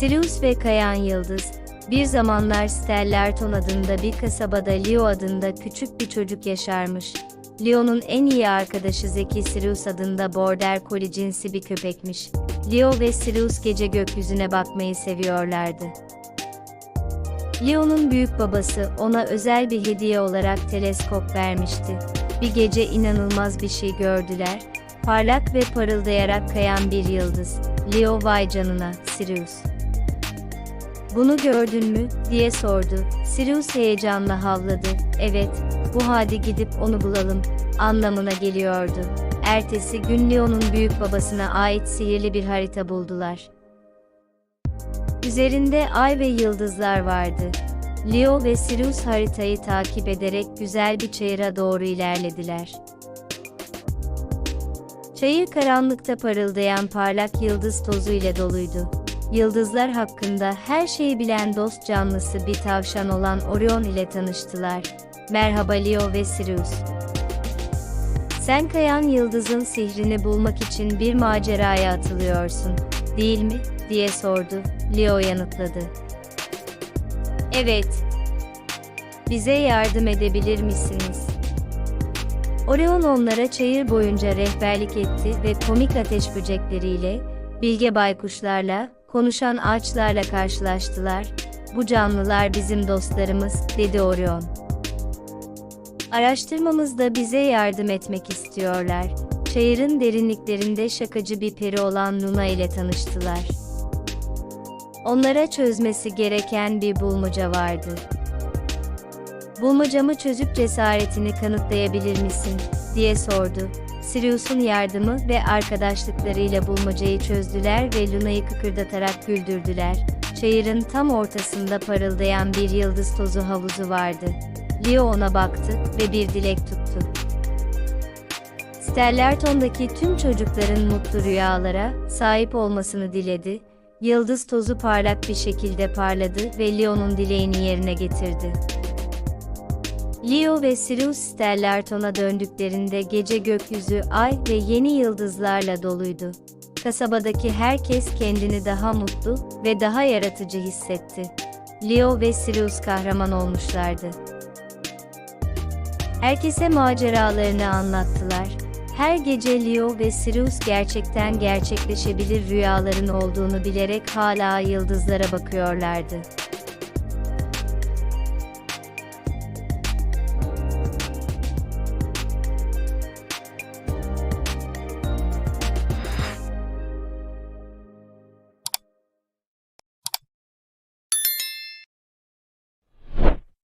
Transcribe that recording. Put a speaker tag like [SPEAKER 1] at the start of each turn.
[SPEAKER 1] Sirius ve Kayan Yıldız, bir zamanlar Stellarton adında bir kasabada Leo adında küçük bir çocuk yaşarmış. Leo'nun en iyi arkadaşı Zeki Sirius adında Border Collie cinsi bir köpekmiş. Leo ve Sirius gece gökyüzüne bakmayı seviyorlardı. Leo'nun büyük babası ona özel bir hediye olarak teleskop vermişti. Bir gece inanılmaz bir şey gördüler. Parlak ve parıldayarak kayan bir yıldız. Leo vay canına, Sirius. Bunu gördün mü, diye sordu. Sirius heyecanla havladı. Evet, bu hadi gidip onu bulalım, anlamına geliyordu. Ertesi gün Leo'nun büyük babasına ait sihirli bir harita buldular. Üzerinde ay ve yıldızlar vardı. Leo ve Sirius haritayı takip ederek güzel bir çayıra doğru ilerlediler. Çayır karanlıkta parıldayan parlak yıldız tozu ile doluydu. Yıldızlar hakkında her şeyi bilen dost canlısı bir tavşan olan Orion ile tanıştılar. Merhaba Leo ve Sirius. Sen kayan yıldızın sihrini bulmak için bir maceraya atılıyorsun, değil mi? diye sordu. Leo yanıtladı. Evet. Bize yardım edebilir misiniz? Orion onlara çayır boyunca rehberlik etti ve komik ateş böcekleriyle, bilge baykuşlarla, konuşan ağaçlarla karşılaştılar. Bu canlılar bizim dostlarımız, dedi Orion. Araştırmamızda bize yardım etmek istiyorlar. Çayırın derinliklerinde şakacı bir peri olan Luna ile tanıştılar. Onlara çözmesi gereken bir bulmaca vardı. Bulmacamı çözüp cesaretini kanıtlayabilir misin, diye sordu. Sirius'un yardımı ve arkadaşlıklarıyla bulmacayı çözdüler ve Luna'yı kıkırdatarak güldürdüler. Çayırın tam ortasında parıldayan bir yıldız tozu havuzu vardı. Leo ona baktı ve bir dilek tuttu. Stellarton'daki tüm çocukların mutlu rüyalara sahip olmasını diledi. Yıldız tozu parlak bir şekilde parladı ve Leo'nun dileğini yerine getirdi. Leo ve Sirius Stellarton'a döndüklerinde gece gökyüzü ay ve yeni yıldızlarla doluydu. Kasabadaki herkes kendini daha mutlu ve daha yaratıcı hissetti. Leo ve Sirius kahraman olmuşlardı. Herkese maceralarını anlattılar. Her gece Leo ve Sirius gerçekten gerçekleşebilir rüyaların olduğunu bilerek hala yıldızlara bakıyorlardı.